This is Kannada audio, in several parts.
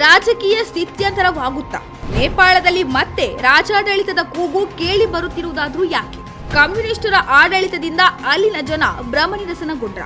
ರಾಜಕೀಯ ಸ್ಥಿತ್ಯಂತರವಾಗುತ್ತಾ? ನೇಪಾಳದಲ್ಲಿ ಮತ್ತೆ ರಾಜಾಡಳಿತದ ಕೂಗು ಕೇಳಿ ಬರುತ್ತಿರುವುದಾದ್ರೂ ಯಾಕೆ? ಕಮ್ಯುನಿಸ್ಟರ ಆಡಳಿತದಿಂದ ಅಲ್ಲಿನ ಜನ ಭ್ರಮನಿರಸನಗೊಂಡ್ರ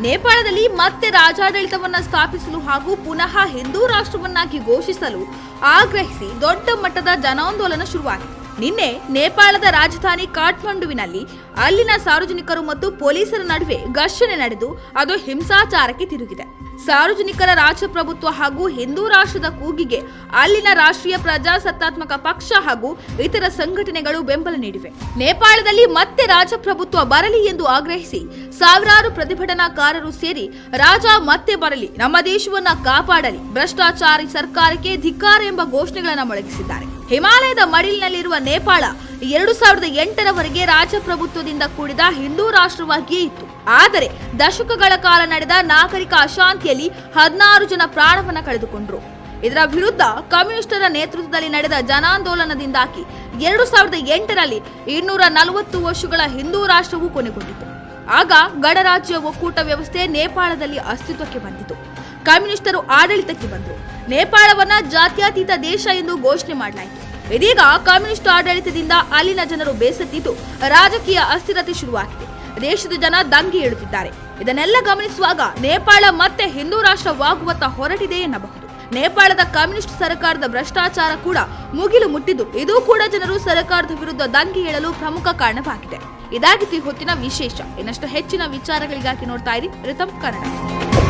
ನೇಪಾಳದಲ್ಲಿ ಮತ್ತೆ ರಾಜಾಡಳಿತವನ್ನ ಸ್ಥಾಪಿಸಲು ಹಾಗೂ ಪುನಃ ಹಿಂದೂ ರಾಷ್ಟ್ರವನ್ನಾಗಿ ಘೋಷಿಸಲು ಆಗ್ರಹಿಸಿ ದೊಡ್ಡ ಮಟ್ಟದ ಜನಾಂದೋಲನ ಶುರುವಾಗಿದೆ ನಿನ್ನೆ ನೇಪಾಳದ ರಾಜಧಾನಿ ಕಾಠ್ಮಂಡುವಿನಲ್ಲಿ ಅಲ್ಲಿನ ಸಾರ್ವಜನಿಕರು ಮತ್ತು ಪೊಲೀಸರ ನಡುವೆ ಘರ್ಷಣೆ ನಡೆದು ಅದು ಹಿಂಸಾಚಾರಕ್ಕೆ ತಿರುಗಿದೆ. ಸಾರ್ವಜನಿಕರ ರಾಜಪ್ರಭುತ್ವ ಹಾಗೂ ಹಿಂದೂ ರಾಷ್ಟ್ರದ ಕೂಗಿಗೆ ಅಲ್ಲಿನ ರಾಷ್ಟ್ರೀಯ ಪ್ರಜಾಸತ್ತಾತ್ಮಕ ಪಕ್ಷ ಹಾಗೂ ಇತರ ಸಂಘಟನೆಗಳು ಬೆಂಬಲ ನೀಡಿವೆ. ನೇಪಾಳದಲ್ಲಿ ಮತ್ತೆ ರಾಜಪ್ರಭುತ್ವ ಬರಲಿ ಎಂದು ಆಗ್ರಹಿಸಿ ಸಾವಿರಾರು ಪ್ರತಿಭಟನಾಕಾರರು ಸೇರಿ ರಾಜ ಮತ್ತೆ ಬರಲಿ, ನಮ್ಮ ದೇಶವನ್ನ ಕಾಪಾಡಲಿ, ಭ್ರಷ್ಟಾಚಾರಿ ಸರ್ಕಾರಕ್ಕೆ ಧಿಕ್ಕಾರ ಎಂಬ ಘೋಷಣೆಗಳನ್ನು ಮೊಳಗಿಸಿದ್ದಾರೆ. ಹಿಮಾಲಯದ ಮಡಿಲಿನಲ್ಲಿರುವ ನೇಪಾಳ ಎರಡು ಸಾವಿರದ ಎಂಟರವರೆಗೆ ರಾಜಪ್ರಭುತ್ವದಿಂದ ಕೂಡಿದ ಹಿಂದೂ ರಾಷ್ಟ್ರವಾಗಿಯೇ ಇತ್ತು. ಆದರೆ ದಶಕಗಳ ಕಾಲ ನಡೆದ ನಾಗರಿಕ ಅಶಾಂತಿಯಲ್ಲಿ ಹದಿನಾರು ಜನ ಪ್ರಾಣವನ್ನ ಕಳೆದುಕೊಂಡರು. ಇದರ ವಿರುದ್ಧ ಕಮ್ಯುನಿಸ್ಟರ ನೇತೃತ್ವದಲ್ಲಿ ನಡೆದ ಜನಾಂದೋಲನದಿಂದಾಗಿ ಎರಡು ಸಾವಿರದ ಎಂಟರಲ್ಲಿ ಇನ್ನೂರ ನಲವತ್ತು ವರ್ಷಗಳ ಹಿಂದೂ ರಾಷ್ಟ್ರವು ಕೊನೆಗೊಂಡಿತು. ಆಗ ಗಣರಾಜ್ಯ ಒಕ್ಕೂಟ ವ್ಯವಸ್ಥೆ ನೇಪಾಳದಲ್ಲಿ ಅಸ್ತಿತ್ವಕ್ಕೆ ಬಂದಿತು. ಕಮ್ಯುನಿಸ್ಟರು ಆಡಳಿತಕ್ಕೆ ಬಂದರು. ನೇಪಾಳವನ್ನ ಜಾತ್ಯತೀತ ದೇಶ ಎಂದು ಘೋಷಣೆ ಮಾಡಲಾಯಿತು. ಇದೀಗ ಕಮ್ಯುನಿಸ್ಟ್ ಆಡಳಿತದಿಂದ ಅಲ್ಲಿನ ಜನರು ಬೇಸತ್ತಿದ್ದು ರಾಜಕೀಯ ಅಸ್ಥಿರತೆ ಶುರುವಾಗಿದೆ. ದೇಶದ ಜನ ದಂಗೆ ಏಳುತ್ತಿದ್ದಾರೆ. ಇದನ್ನೆಲ್ಲ ಗಮನಿಸುವಾಗ ನೇಪಾಳ ಮತ್ತೆ ಹಿಂದೂ ರಾಷ್ಟ್ರವಾಗುವತ್ತ ಹೊರಟಿದೆ ಎನ್ನಬಹುದು. ನೇಪಾಳದ ಕಮ್ಯುನಿಸ್ಟ್ ಸರ್ಕಾರದ ಭ್ರಷ್ಟಾಚಾರ ಕೂಡ ಮುಗಿಲು ಮುಟ್ಟಿದ್ದು ಇದು ಕೂಡ ಜನರು ಸರ್ಕಾರದ ವಿರುದ್ಧ ದಂಗೆ ಏಳಲು ಪ್ರಮುಖ ಕಾರಣವಾಗಿದೆ. ಇದಾಗಿತ್ತು ಈ ಹೊತ್ತಿನ ವಿಶೇಷ. ಇನ್ನಷ್ಟು ಹೆಚ್ಚಿನ ವಿಚಾರಗಳಿಗಾಗಿ ನೋಡ್ತಾ ಇರಿ ರಿತಮ್ ಕನ್ನಡ.